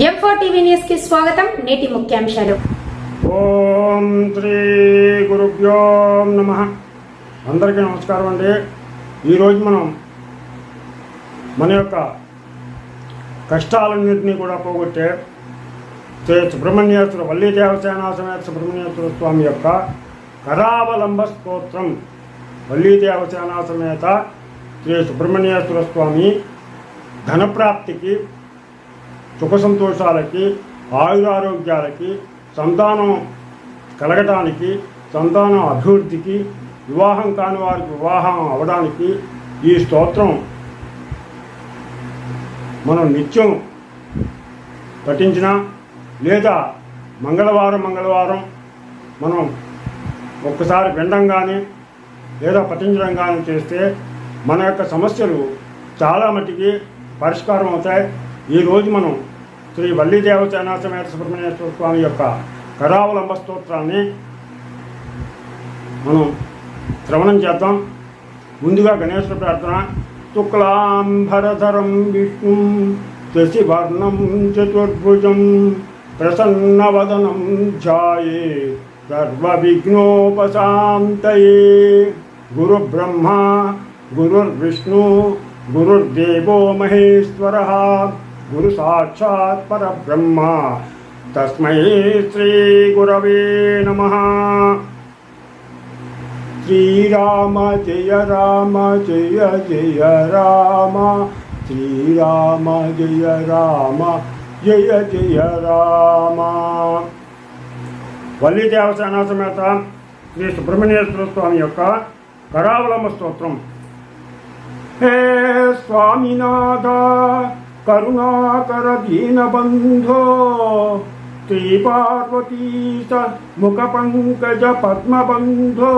ఎంఫో TV న్యూస్కి స్వాగతం. నేటి ముఖ్యాంశాలు. ఓం శ్రీ గురుభ్యో నమ. అందరికీ నమస్కారం అండి. ఈరోజు మనం మన యొక్క కష్టాలన్నింటినీ కూడా పోగొట్టే శ్రీ సుబ్రహ్మణ్యేశ్వర వల్లి దేవసేనా సమేత సుబ్రహ్మణ్యేశ్వర స్వామి యొక్క కరావలంబ స్తోత్రం. వల్లి దేవసేనా సమేత శ్రీ సుబ్రహ్మణ్యేశ్వర స్వామి ధనప్రాప్తికి సుఖ సంతోషాలకి ఆయురారోగ్యాలకి సంతానం కలగటానికి సంతానం అభివృద్ధికి వివాహం కాని వారికి వివాహం అవడానికి ఈ స్తోత్రం మనం నిత్యం పఠించిన లేదా మంగళవారం మంగళవారం మనం ఒక్కసారి వినడం కానీ లేదా పఠించడం కానీ చేస్తే మన యొక్క సమస్యలు చాలా మటుకి పరిష్కారం అవుతాయి. ఈరోజు మనం శ్రీ వల్లి దేవసేనా సమేత సుబ్రహ్మణ్యేశ్వర స్వామి యొక్క కరావలంబ స్తోత్రాన్ని మనం శ్రవణం చేద్దాం ముందుగా గణేశ్వర ప్రార్థన శుక్లాంబరధరం విష్ణు శశివర్ణం చతుర్భుజం ప్రసన్నవదనం ధ్యాయే సర్వవిఘ్నోపశాంతయే గురుబ్రహ్మ గురుర్విష్ణు గురుర్దేవో మహేశ్వర గురు సాక్షాత్ పరబ్రహ్మ తస్మై శ్రీ గురవే నమ శ్రీరామ జయ రామ జయ జయ రామ శ్రీరామ జయ రామ జయ జయ రామ వల్లి దేవసేన సమేత శ్రీ సుబ్రహ్మణ్యేశ్వర స్వామి యొక్క కరావలంబ స్తోత్రం। హే స్వామినాథ करुणाकरदीनबन्धो श्रीपार्वतीश मुखपङ्कजपद्मबन्धो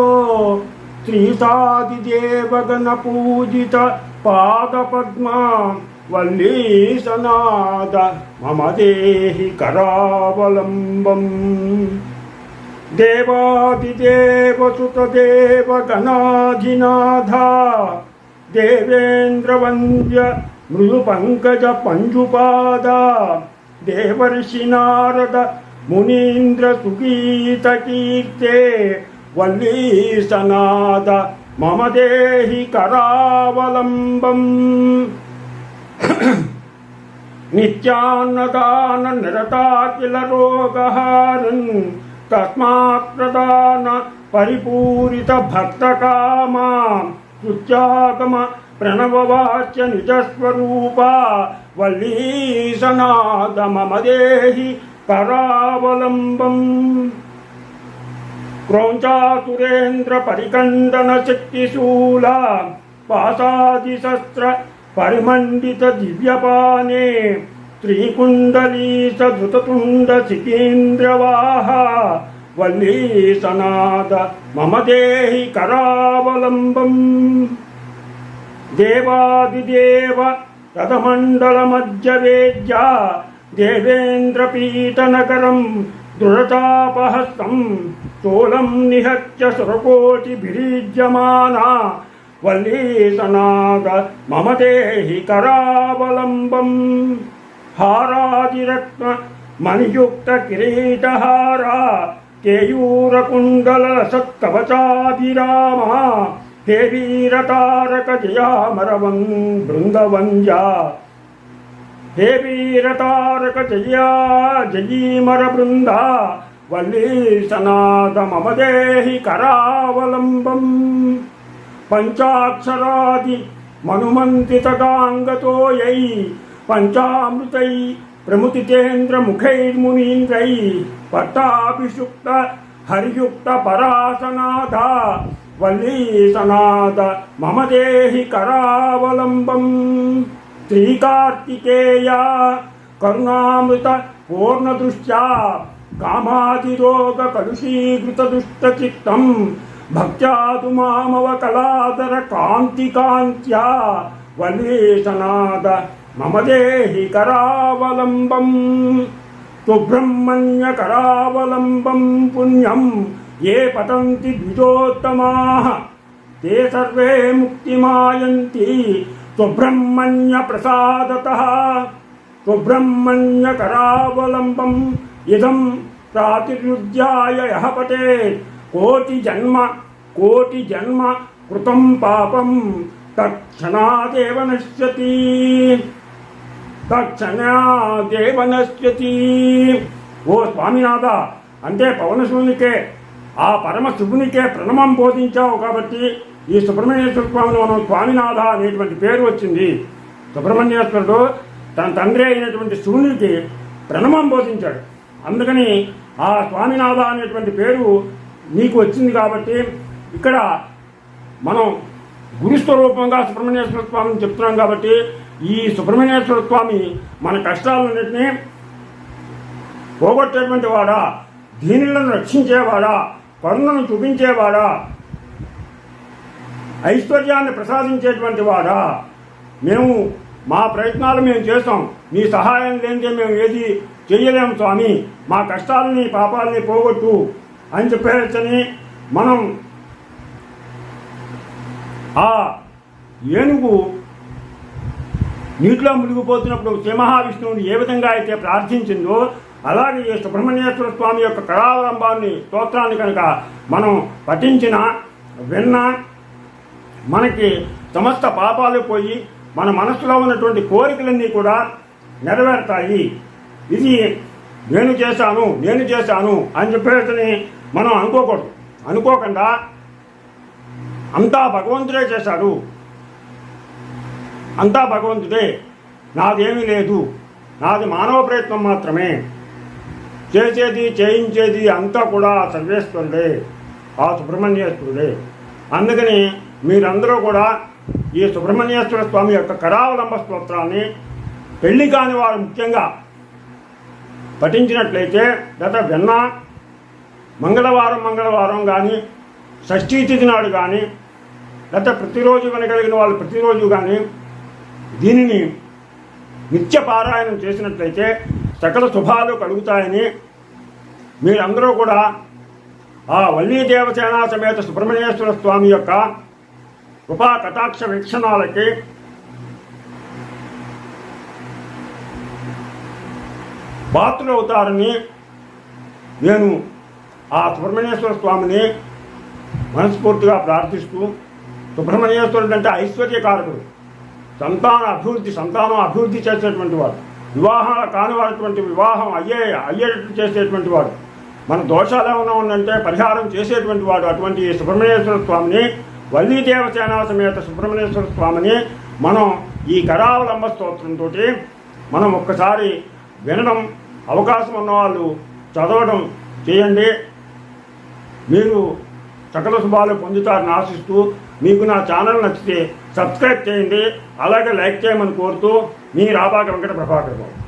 श्रीसादिदेवगणपूजित पादपद्मा वल्लीसनाद मम देहि करावलम्बम्। देवादिदेवसुतदेवगणाधिनाथा देवेन्द्रवन्द्य మృదుపంకజ పంజుపాద దేవర్షి నారద మునీంద్ర సుగీత కీర్తే వల్లీ సనాద మమ దేహి కరావలంబం నిత్యాన్నదాన నిరతాకిల రోగహారన్ తస్మాత్ ప్రదాన పరిపూరిత భక్తకామా కృత్యాగమ ప్రణవవాచ్య నిజస్వరూప వల్లీసనాద మమ దేహి కరావలంబం క్రౌంచాసురేంద్ర పరికందన శక్తిశూల పాసాదిశస్త్ర పరిమండిత దివ్యపానే శ్రీకుండలీస ధృతతుండ సితీంద్రవాహ వల్లీసనాద మమ దేహి కరావలంబం దేవాదిదేవ రథమండలమధ్యవేద్య దేవేంద్రపీఠనగరం దృఢతాపహస్తం చోళం నిహత్య సురకోటిభిరీజ్యమానా వల్లీసనాద మమ దేహి కరావలంబం. హారాదిరత్న మణియుక్త కిరీటహారా కేయూరకుండల సత్కవచాభిరామ హే వీరతారక జయామరవం బృందవంజా హే వీరతారక జయా జయీమర బృంద వల్లీసనాద మమ కరావలంబం. పంచాక్షరాది మనుమంతితగాంగతోయై పంచామృతై ప్రముతితేంద్రముఖైర్మునీంద్రై పట్టాభిషుక్త హరియుక్త పరాసనాథ వల్లీతనాద మమ దేహి కరావలంబం శ్రీకార్తికేయ కరుణామృత పూర్ణదృష్ట్యా కామాదిరోగ కలుషీకృత దుష్టచిత్తం భక్త్యాదు మామవ కళాదర కాంతి కాంత్యా వల్లీసనాద మమ దేహి కరావలంబం సుబ్రహ్మణ్య కరావలంబం పుణ్యం ఏ పతంతి ద్విజోత్తమాః ते सर्वे मुक्तिमायन्ति त्वब्रह्मण्यप्रसादतः సుబ్రహ్మణ్య కరావలంబం ఇదం ప్రాతిరుద్యాయ యః పఠేత్ కోటి జన్మ కోటి జన్మ కృతం పాపం తక్షణాదేవ నశ్యతి తక్షణాదేవ నశ్యతి ఓ స్వామినాథ అంటే పవనశివునికే ఆ పరమ శివునికే ప్రణమం బోధించావు కాబట్టి ఈ సుబ్రహ్మణ్యేశ్వర స్వామిని మనం స్వామినాథ అనేటువంటి పేరు వచ్చింది. సుబ్రహ్మణ్యేశ్వరుడు తన తండ్రి అయినటువంటి శివునికి ప్రణమం బోధించాడు. అందుకని ఆ స్వామినాథ అనేటువంటి పేరు నీకు వచ్చింది కాబట్టి ఇక్కడ మనం గురుస్వరూపంగా సుబ్రహ్మణ్యేశ్వర స్వామిని చెప్తున్నాం కాబట్టి ఈ సుబ్రహ్మణ్యేశ్వర స్వామి మన కష్టాలన్నింటినీ పోగొట్టేటువంటి వాడా దీనిలను రక్షించేవాడా కరుణను చూపించేవాడా? ఐశ్వర్యాన్ని ప్రసాదించేటువంటి వాడా మేము మా ప్రయత్నాలు మేము చేస్తాం మీ సహాయం లేనిదే మేము ఏది చేయలేము స్వామి. మా కష్టాలని పాపాలని పోగొట్టు అని చెప్పేసని మనం ఆ ఏనుగు నీటిలో మునిగిపోతున్నప్పుడు శ్రీ మహావిష్ణువుని ఏ విధంగా అయితే ప్రార్థించిందో అలాగే ఈ సుబ్రహ్మణ్యేశ్వర స్వామి యొక్క కళావలంబాన్ని స్తోత్రాన్ని కనుక మనం పఠించిన విన్న మనకి సమస్త పాపాలు పోయి మన మనసులో ఉన్నటువంటి కోరికలన్నీ కూడా నెరవేరుతాయి. ఇది నేను చేశాను నేను చేశాను అని చెప్పేసి మనం అనుకోకూడదు. అనుకోకుండా అంతా భగవంతుడే చేశాడు. అంతా భగవంతుడే. నాదేమీ లేదు. నాది మానవ ప్రయత్నం మాత్రమే. చేసేది చేయించేది అంతా కూడా ఆ సర్వేశ్వరుడే ఆ సుబ్రహ్మణ్యేశ్వరుడే. అందుకని మీరందరూ కూడా ఈ సుబ్రహ్మణ్యేశ్వర స్వామి యొక్క కరావలంబ స్తోత్రాన్ని పెళ్ళి కాని వారు ముఖ్యంగా పఠించినట్లయితే గత వెన్న మంగళవారం మంగళవారం కానీ షష్ఠీ తిథి నాడు కానీ గత ప్రతిరోజు వినగలిగిన వాళ్ళు ప్రతిరోజు కానీ దీనిని నిత్య పారాయణం చేసినట్లయితే సకల శుభాలు కలుగుతాయని మీరందరూ కూడా ఆ వల్లీ దేవసేనా సమేత సుబ్రహ్మణ్యేశ్వర స్వామి యొక్క కృపా కటాక్ష వీక్షణాలకి పాత్రలు అవుతారని నేను ఆ సుబ్రహ్మణ్యేశ్వర స్వామిని మనస్ఫూర్తిగా ప్రార్థిస్తూ సుబ్రహ్మణ్యేశ్వరుడు అంటే ఐశ్వర్యకారకుడు. సంతాన అభివృద్ధి సంతానం అభివృద్ధి చేసేటువంటి వాడు. వివాహం కానివారటువంటి వివాహం అయ్యే అయ్యేటట్టు చేసేటువంటి వాడు. మన దోషాలు ఏమైనా ఉందంటే పరిహారం చేసేటువంటి వాడు అటువంటి సుబ్రహ్మణ్యేశ్వర స్వామిని వల్లీ సేనా సమేత సుబ్రహ్మణ్యేశ్వర స్వామిని మనం ఈ కరావలంబ స్తోత్రంతో మనం ఒక్కసారి వినడం అవకాశం ఉన్నవాళ్ళు చదవడం చేయండి. మీరు సకల శుభాలు పొందుతారని ఆశిస్తూ మీకు నా ఛానల్ నచ్చితే సబ్స్క్రైబ్ చేయండి అలాగే లైక్ చేయమని కోరుతూ మీ రాబాక వెంకట ప్రభాకర్ బాబు.